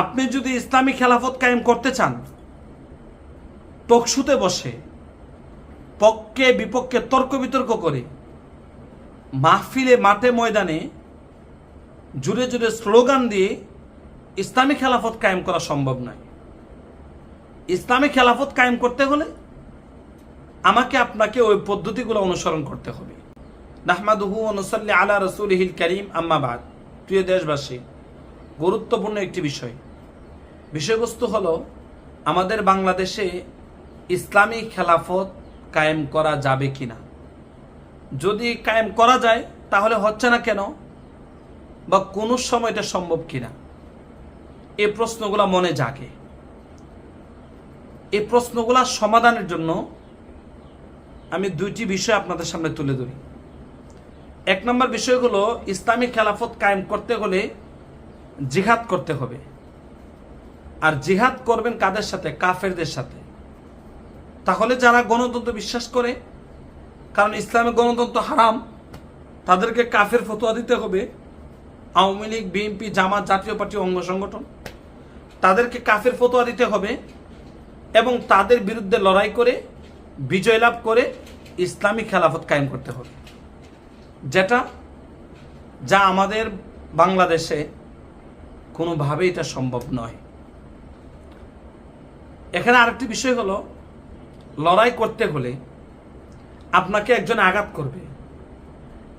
আপনি যদি ইসলামী খেলাফত কায়েম করতে চান, টকশুতে বসে, পক্ষে বিপক্ষে তর্ক বিতর্ক করে, মাহফিলে, মাঠে, ময়দানে জুড়ে জুড়ে স্লোগান দিয়ে ইসলামী খেলাফত কায়েম করা সম্ভব নয়। ইসলামী খেলাফত কায়েম করতে হলে আমাকে আপনাকে ওই পদ্ধতিগুলো অনুসরণ করতে হবে। নাহমাদুহু অনুসল্লি আলা রসুলহিল করিম আম্মাবাদ প্রিয় দেশবাসী গুরুত্বপূর্ণ একটি বিষয়। বিষয়বস্তু হলো, আমাদের বাংলাদেশে ইসলামী খেলাফত কায়েম করা যাবে কি না যদি কায়েম করা যায়, তাহলে হচ্ছে না কেন? বা কোনো সময় এটা সম্ভব কিনা? এ প্রশ্নগুলো মনে জাগে। এই প্রশ্নগুলা সমাধানের জন্য আমি দুইটি বিষয় আপনাদের সামনে তুলে ধরি। এক নম্বর বিষয় হলো, ইসলামী খেলাফত কায়েম করতে হলে জিহাদ করতে হবে। আর জিহাদ করবেন কাদের সাথে? কাফেরদের সাথে। তাহলে যারা গণতন্ত্র বিশ্বাস করে, কারণ ইসলামে গণতন্ত্র হারাম, তাদেরকে কাফের ফতোয়া দিতে হবে। আওয়ামী লীগ, বিএনপি, জামাত, জাতীয় পার্টি, অঙ্গ সংগঠন, তাদেরকে কাফের ফতোয়া দিতে হবে এবং তাদের বিরুদ্ধে লড়াই করে, বিজয় লাভ করে ইসলামী খেলাফত কায়েম করতে হবে। যেটা যা আমাদের বাংলাদেশে কোনোভাবেই এটা সম্ভব নয়। এখানে আরেকটি বিষয় হলো, লড়াই করতে হলে আপনাকে একজন আঘাত করবে।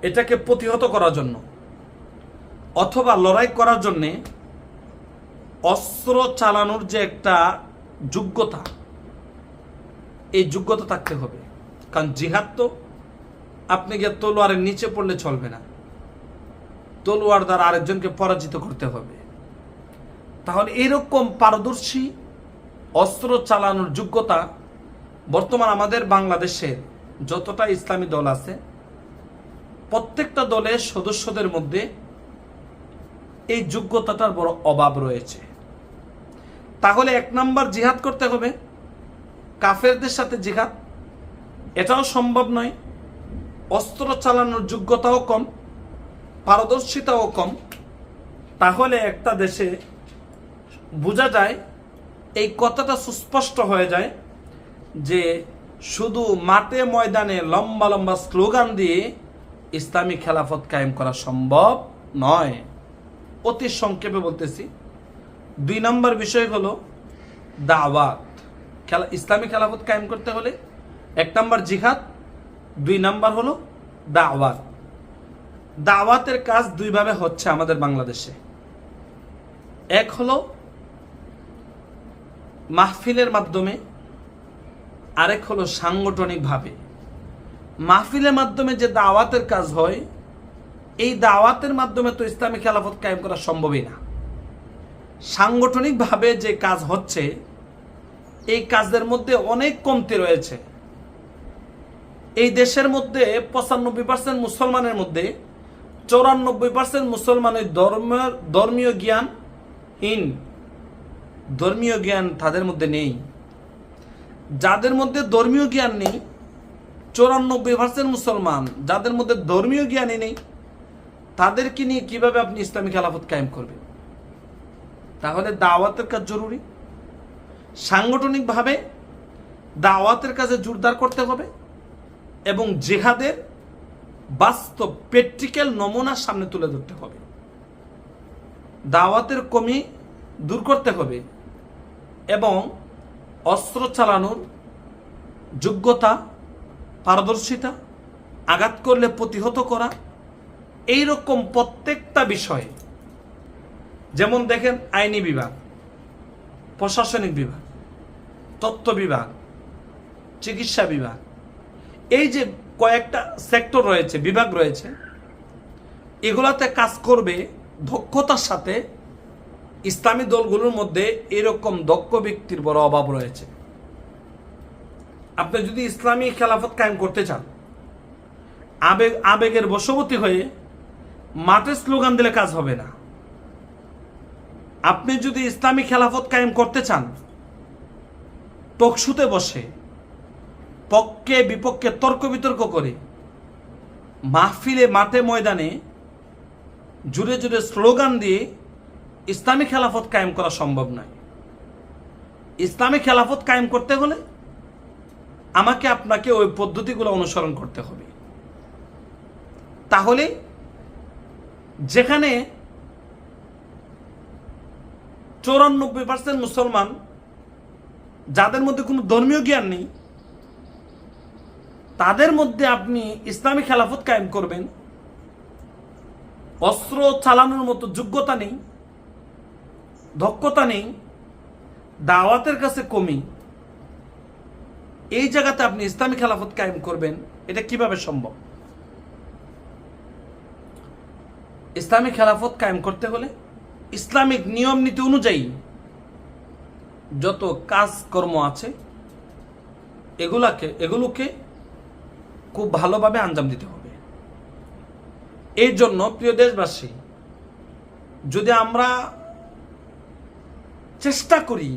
এটাকে প্রতিহত করার জন্য অথবা লড়াই করার জন্যে অস্ত্র চালানোর যে একটা যোগ্যতা, এই যোগ্যতা থাকতে হবে। কারণ জিহাদ তো আপনি গিয়ে তলোয়ারের নিচে পড়লে চলবে না। তলোয়ার দ্বারা আরেকজনকে পরাজিত করতে হবে। তাহলে এরকম পারদর্শী অস্ত্র চালানোর যোগ্যতা বর্তমান আমাদের বাংলাদেশের যতটা ইসলামী দল আছে, প্রত্যেকটা দলের সদস্যদের মধ্যে এই যোগ্যতাটার বড় অভাব রয়েছে। তাহলে এক নাম্বার জিহাদ করতে হবে, কাফেরদের সাথে জিহাদ, এটাও সম্ভব নয়। অস্ত্র চালানোর যোগ্যতাও কম, পারদর্শিতাও কম। তাহলে একটা দেশে বোঝা যায় এই কথাটা সুস্পষ্ট হয়ে যায় যে শুধু মাঠে ময়দানে লম্বা লম্বা স্লোগান দিয়ে ইসলামী খেলাফত কায়েম করা সম্ভব নয়। অতি সংক্ষেপে বলতেছি। দুই নম্বর বিষয় হলো দাওয়াত। খেলা ইসলামী খেলাফত কায়েম করতে হলে এক নম্বর জিহাদ, দুই নম্বর হলো দাওয়াত। দাওয়াতের কাজ দুইভাবে হচ্ছে আমাদের বাংলাদেশে। এক হলো মাহফিলের মাধ্যমে আরেক হলো সাংগঠনিকভাবে। মাহফিলের মাধ্যমে যে দাওয়াতের কাজ হয়, এই দাওয়াতের মাধ্যমে তো ইসলামী খেলাফত কায়েম করা সম্ভবই না। সাংগঠনিকভাবে যে কাজ হচ্ছে, এই কাজের মধ্যে অনেক কমতি রয়েছে। এই দেশের মধ্যে পঁচানব্বই পার্সেন্ট মুসলমানের মধ্যে, চৌরানব্বই পার্সেন্ট মুসলমানের ধর্মের ধর্মীয় জ্ঞানহীন ধর্মীয় জ্ঞান তাদের মধ্যে নেই। যাদের মধ্যে ধর্মীয় জ্ঞান নেই, চৌরানব্বই পার্সেন্ট মুসলমান, যাদের মধ্যে ধর্মীয় জ্ঞানই নেই, তাদেরকে নিয়ে কীভাবে আপনি ইসলামী খেলাফত কায়েম করবেন? তাহলে দাওয়াতের কাজ জরুরি। সাংগঠনিকভাবে দাওয়াতের কাজে জোরদার করতে হবে এবং জেহাদের বাস্তব প্র্যাকটিক্যাল নমুনা সামনে তুলে ধরতে হবে। দাওয়াতের কমি দূর করতে হবে। এবং অস্ত্র চালানোর যোগ্যতা, পারদর্শিতা, আঘাত করলে প্রতিহত করা এই রকম প্রত্যেকটা বিষয়ে, যেমন দেখেন আইনি বিভাগ, প্রশাসনিক বিভাগ, তথ্য বিভাগ, চিকিৎসা বিভাগ, এই যে কয়েকটা সেক্টর রয়েছে, বিভাগ রয়েছে, এগুলাতে কাজ করবে দক্ষতার সাথে ইসলামী দলগুলোর মধ্যে এরকম দক্ষ ব্যক্তির বড় অভাব রয়েছে। আপনি যদি ইসলামী খেলাফত কায়েম করতে চান, আবেগ, আবেগের বশবর্তী হয়ে মাঠে স্লোগান দিলে কাজ হবে না। আপনি যদি ইসলামী খেলাফত কায়েম করতে চান, টকশুতে বসে, পক্ষে বিপক্ষে তর্ক বিতর্ক করে, মাহফিলে, মাঠে ময়দানে জুড়ে জুড়ে স্লোগান দিয়ে ইসলামী খেলাফত কায়েম করা সম্ভব নয়। ইসলামী খেলাফত কায়েম করতে হলে আমাকে আপনাকে ওই পদ্ধতিগুলো অনুসরণ করতে হবে। তাহলে যেখানে চৌরানব্বই পার্সেন্ট মুসলমান যাদের মধ্যে কোনো ধর্মীয় জ্ঞান নেই, তাদের মধ্যে আপনি ইসলামী খেলাফত কায়েম করবেন। অস্ত্র চালানোর মতো যোগ্যতা নেই। দক্ষতা নেই, দাওয়াতের কাছে কমি, এই জায়গাতে আপনি ইসলামী খেলাফত কায়েম করবেন, এটা কীভাবে সম্ভব? ইসলামী খেলাফত কায়েম করতে হলে ইসলামিক নিয়ম নীতি অনুযায়ী যত কাজকর্ম আছে, এগুলাকে, এগুলোকে খুব ভালোভাবে আঞ্জাম দিতে হবে। এই জন্য প্রিয় দেশবাসী, যদি আমরা চেষ্টা করি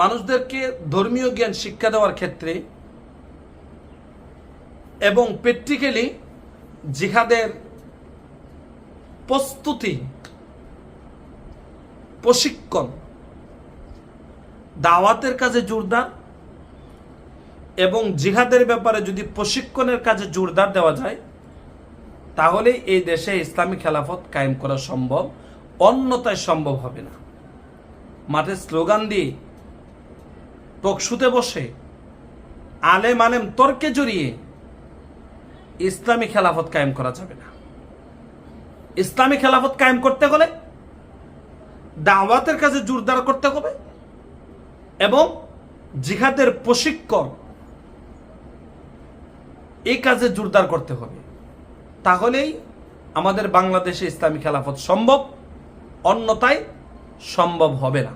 মানুষদেরকে ধর্মীয় জ্ঞান শিক্ষা দেওয়ার ক্ষেত্রে এবং প্র্যাকটিক্যালি জিহাদের প্রস্তুতি, প্রশিক্ষণ, দাওয়াতের কাজে জোরদার এবং জিহাদের ব্যাপারে যদি প্রশিক্ষণের কাজে জোরদার দেওয়া যায়, তাহলে এই দেশে ইসলামী খেলাফত কায়েম করা সম্ভব। অন্যতায় সম্ভব হবে না। মাঠে স্লোগান দিয়ে টকশুতে বসে আলেম আলেম তর্কে জড়িয়ে ইসলামী খেলাফত কায়েম করা যাবে না। ইসলামী খেলাফত কায়েম করতে হলে দাওয়াতের কাজে জোরদার করতে হবে এবং জিহাদের প্রশিক্ষণ এই কাজে জোরদার করতে হবে। তাহলেই আমাদের বাংলাদেশে ইসলামী খেলাফত সম্ভব। অন্যতায় সম্ভব হবে না।